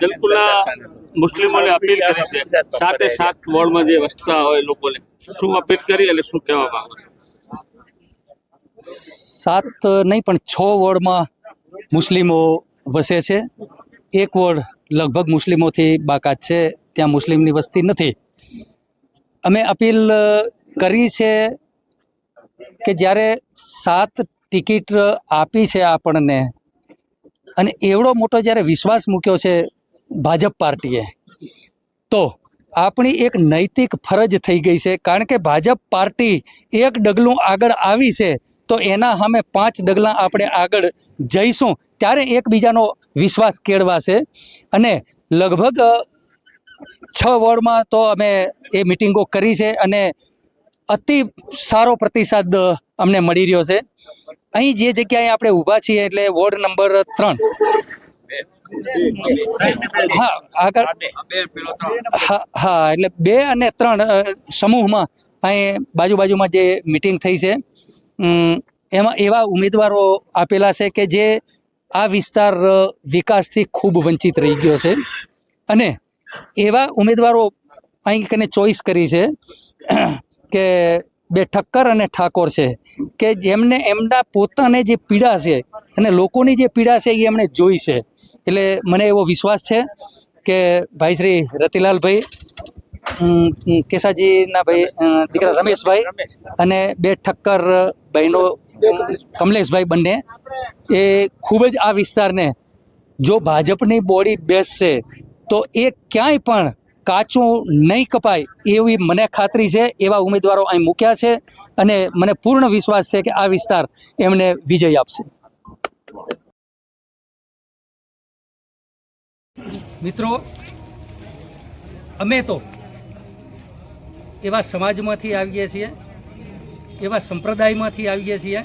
જલકુલા મુસ્લિમોને appeal કરી છે. સાતે સાત વોર્ડમાં જે વસતા હોય લોકોને, શું અપીલ કરી અને શું કહેવા માંગો? સાત નહીં, પણ છ વોર્ડમાં મુસ્લિમો વસે છે. એક વોર્ડ લગભગ મુસ્લિમોથી બાકાત છે. ત્યાં મુસ્લિમની વસ્તી નથી. અમે અપીલ કરી છે કે જ્યારે સાત ટિકિટ આપી છે આપણને અને એવડો મોટો જ્યારે વિશ્વાસ મૂક્યો છે ભાજપ પાર્ટીએ, તો આપણી એક નૈતિક ફરજ થઈ ગઈ છે. કારણ કે ભાજપ પાર્ટી એક ડગલું આગળ આવી છે, તો એના સામે પાંચ ડગલાં આપણે આગળ જઈશું. ત્યારે એકબીજાનો વિશ્વાસ કેળવાશે. અને લગભગ છ વોર્ડમાં તો અમે એ મિટિંગો કરી છે અને અતિ સારો પ્રતિસાદ અમને મળી રહ્યો છે. અહીં જે જગ્યાએ આપણે ઊભા છીએ એટલે વોર્ડ નંબર ત્રણ. હા આગળ હા એટલે બે અને ત્રણ સમૂહમાં અહીં બાજુ બાજુમાં જે મિટિંગ થઈ છે એમાં એવા ઉમેદવારો આપેલા છે કે જે આ વિસ્તાર વિકાસથી ખૂબ વંચિત રહી ગયો છે. અને એવા ઉમેદવારો અહીં કને ચોઈસ કરી છે, કે બે ઠક્કર અને ઠાકોર છે, કે જેમને એમના પોતાને જે પીડા છે અને લોકોની જે પીડા છે એ એમણે જોઈ છે. એટલે મને એવો વિશ્વાસ છે કે ભાઈ શ્રી રતિલાલભાઈ કેસાજીના ભાઈ દીકરા રમેશભાઈ અને બે ઠક્કર બહેનો કમલેશભાઈ બંને, એ ખૂબ જ આ વિસ્તારને જો ભાજપની બોડી બેસશે, તો એ ક્યાંય પણ કાચું નહીં કપાય એવી મને ખાતરી છે, એવા ઉમેદવારો અહીં મૂક્યા છે અને મને પૂર્ણ વિશ્વાસ છે કે આ વિસ્તાર એમને વિજય આપશે. મિત્રો, અમે તો એવા સમાજમાંથી આવીએ છીએ, એવા સંપ્રદાયમાંથી આવીએ છીએ.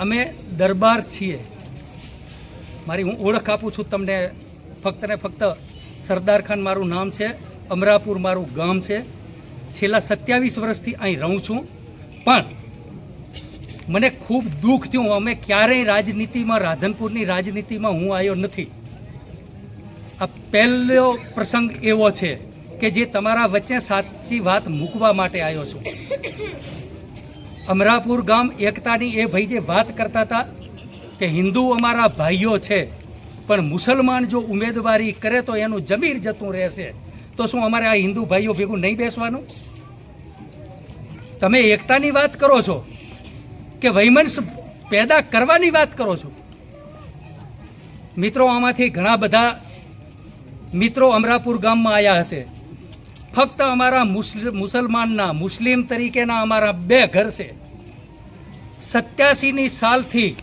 અમે દરબાર છીએ. મારી હું ઓળખ આપું છું તમને ફક્ત ને ફક્ત સરદાર ખાન મારું નામ છે, અમરાપુર મારું ગામ છે. છેલ્લા સત્યાવીસ વર્ષથી અહીં રહું છું. પણ મને ખૂબ દુઃખ થયું, અમે ક્યારેય રાજનીતિમાં, રાધનપુરની રાજનીતિમાં હું આવ્યો નથી. આ પહેલો પ્રસંગ એવો છે કે જે તમારા વચ્ચે સાચી વાત મૂકવા માટે આવ્યો છું. અમરાપુર ગામ એકતાની એ ભાઈ જે વાત કરતા હતા કે હિન્દુ અમારા ભાઈઓ છે. પણ મુસલમાન જો ઉમેદવારી કરે તો એનું જમીર જતું રહેશે. તો શું અમારે આ હિન્દુ ભાઈઓ ભેગું નહીં બેસવાનું? તમે એકતાની વાત કરો છો કે વૈમનસ પેદા કરવાની વાત કરો છો? મિત્રો, આમાંથી ઘણા બધા મિત્રો અમરાપુર ગામમાં આવ્યા હશે. ફક્ત અમારા મુસ્લિમ મુસલમાનના, મુસ્લિમ તરીકેના અમારા બે ઘર છે. સત્યાસીની સાલથી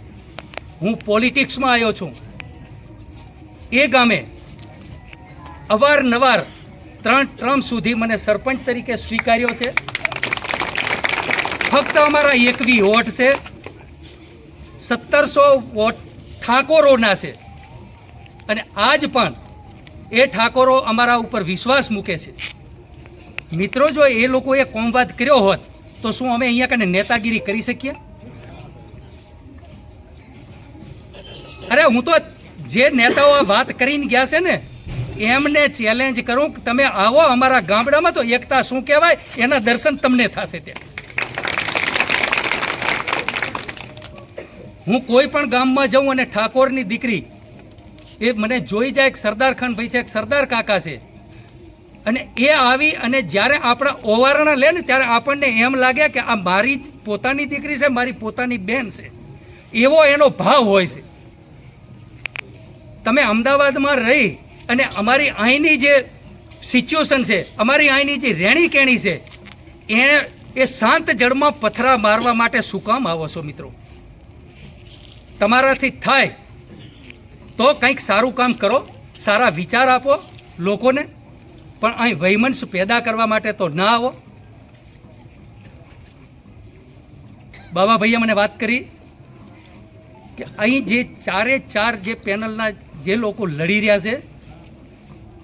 હું પોલિટિક્સમાં આવ્યો છું. એ ગામે અવારનવાર ત્રણ ટર્મ સુધી મને સરપંચ તરીકે સ્વીકાર્યો છે. ફક્ત અમારા એકવી વોટ છે. સત્તરસો વોટ ઠાકોરોના છે. અને આજ પણ એ ઠાકોરો અમારા ઉપર વિશ્વાસ મૂકે છે. મિત્રો, જો એ લોકોએ કોમવાદ કર્યો હોત, તો શું અમે અહીંયા કને નેતાગીરી કરી શકીએ? અરે, હું તો જે નેતાઓ આ વાત કરીને ગયા છે ને, એમને ચેલેન્જ કરું કે તમે આવો અમારા ગામડામાં તો એકતા શું કહેવાય? એના દર્શન તમને થશે ત્યાં. હું કોઈ પણ ગામમાં જાઉં અને ઠાકોરની દીકરી, એ મને જોઈ જાય કે સરદાર ખાન ભાઈ છે એક સરદાર કાકા છે, અને એ આવી અને જ્યારે આપણા ઓવારણા લે ને, ત્યારે આપણને એમ લાગે કે આ મારી પોતાની દીકરી છે, મારી પોતાની બેન છે. એવો એનો ભાવ હોય છે. તમે અમદાવાદમાં રહી અને અમારી અહીંની જે સિચ્યુએશન છે, અમારી અહીંની જે રહેણી કેણી છે એ એ શાંત જળમાં પથરા મારવા માટે શું કામ આવો છો મિત્રો? તમારાથી થાય તો કંઈક સારું કામ કરો, સારા વિચાર આપો લોકોને, પણ અહીં વૈમનસ પેદા કરવા માટે તો ના આવો. બાબા ભૈયા મને વાત કરી કે અહીં જે ચારે ચાર જે પેનલના જે લોકો લડી રહ્યા છે,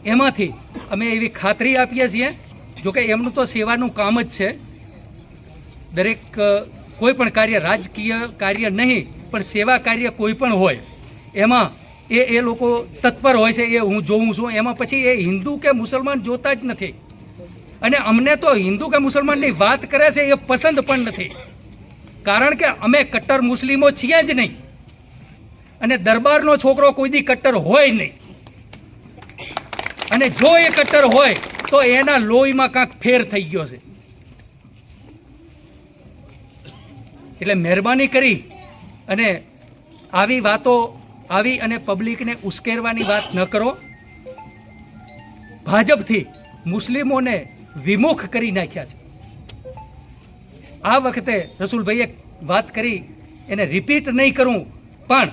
એમાંથી અમે એવી ખાતરી આપીએ છીએ જોકે એમનું તો સેવાનું કામ જ છે. દરેક કોઈ પણ કાર્ય રાજકીય કાર્ય નહીં, પણ સેવા કાર્ય કોઈ પણ હોય, એમાં એ એ લોકો તત્પર હોય છે, એ હું જોઉં છું. એમાં પછી એ હિન્દુ કે મુસલમાન જોતા જ નથી. અને અમને તો હિન્દુ કે મુસલમાનની વાત કરે છે એ પસંદ પણ નથી. કારણ કે અમે કટ્ટર મુસ્લિમો છીએ જ નહીં. અને દરબારનો છોકરો કોઈ દી કટ્ટર હોય નહીં. અને જો એ કટ્ટર હોય, તો એના લોહીમાં કાંક ફેર થઈ ગયો છે. એટલે મહેરબાની કરી અને આવી વાતો આવી અને પબ્લિકને ઉશ્કેરવાની વાત ન કરો. ભાજપથી મુસ્લિમોને વિમુખ કરી નાખ્યા છે. આ વખતે રસુલભાઈએ વાત કરી, એને રિપીટ નહીં કરું, પણ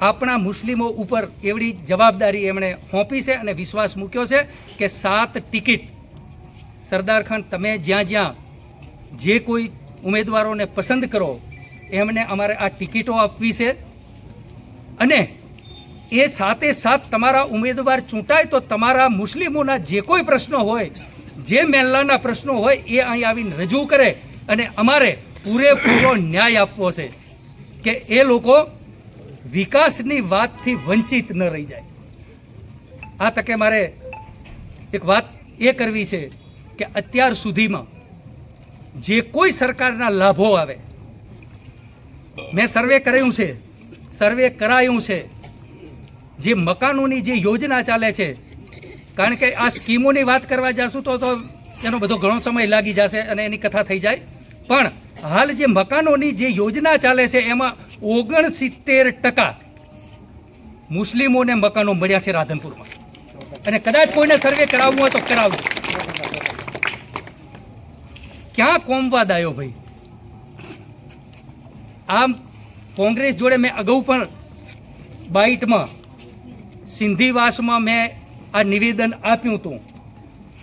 આપણા મુસ્લિમો ઉપર એવડી જવાબદારી એમણે સોંપી છે અને વિશ્વાસ મૂક્યો છે કે સાત ટિકિટ. સરદાર ખાન, તમે જ્યાં જ્યાં જે કોઈ ઉમેદવારોને પસંદ કરો, એમને અમારે આ ટિકિટો આપવી છે. અને એ સાથે સાથ તમારા ઉમેદવાર ચૂંટાય તો તમારા મુસ્લિમોના જે કોઈ પ્રશ્નો હોય, જે મહેલાના પ્રશ્નો હોય, એ અહીં આવીને રજૂ કરે અને અમારે પૂરેપૂરો ન્યાય આપવો છે કે એ લોકો વિકાસની વાતથી વંચિત ન રહી જાય. આ તકે મારે એક વાત એ કરવી છે કે અત્યાર સુધીમાં જે કોઈ સરકારના લાભો આવે, મેં સર્વે કરાયું છે, સર્વે કરાયું છે, જે મકાનોની જે યોજના ચાલે છે, કારણ કે આ સ્કીમોની વાત કરવા જશું તો તો એનો બધો ઘણો સમય લાગી જશે અને એની કથા થઈ જાય. પણ હાલ જે મકાનોની જે યોજના ચાલે છે, એમાં ઓગણસિત્તેર ટકા મુસ્લિમોને મકાનો મળ્યા છે રાધનપુરમાં. અને કદાચ કોઈને સર્વે કરાવવું હોય તો કરાવવું ક્યાં કોમવાદ આવ્યો ભાઈ? આમ કોંગ્રેસ જોડે મેં અગાઉ પણ બાઇટમાં, સિંધીવાસમાં મેં આ નિવેદન આપ્યું હતું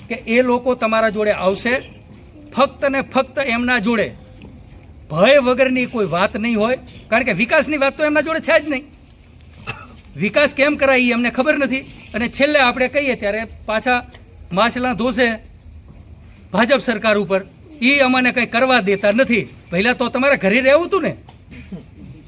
કે એ લોકો તમારા જોડે આવશે. ફક્ત ને ફક્ત એમના જોડે ભય વગરની કોઈ વાત નહીં હોય, કારણ કે વિકાસની વાત તો એમના જોડે છે જ નહીં. વિકાસ કેમ કરાય એ અમને ખબર નથી. અને છેલ્લે આપણે કહીએ ત્યારે પાછા માછલા ધોશે ભાજપ સરકાર ઉપર. એ અમને કંઈ કરવા દેતા નથી. પહેલાં તો તમારે ઘરે રહેવું હતું ને.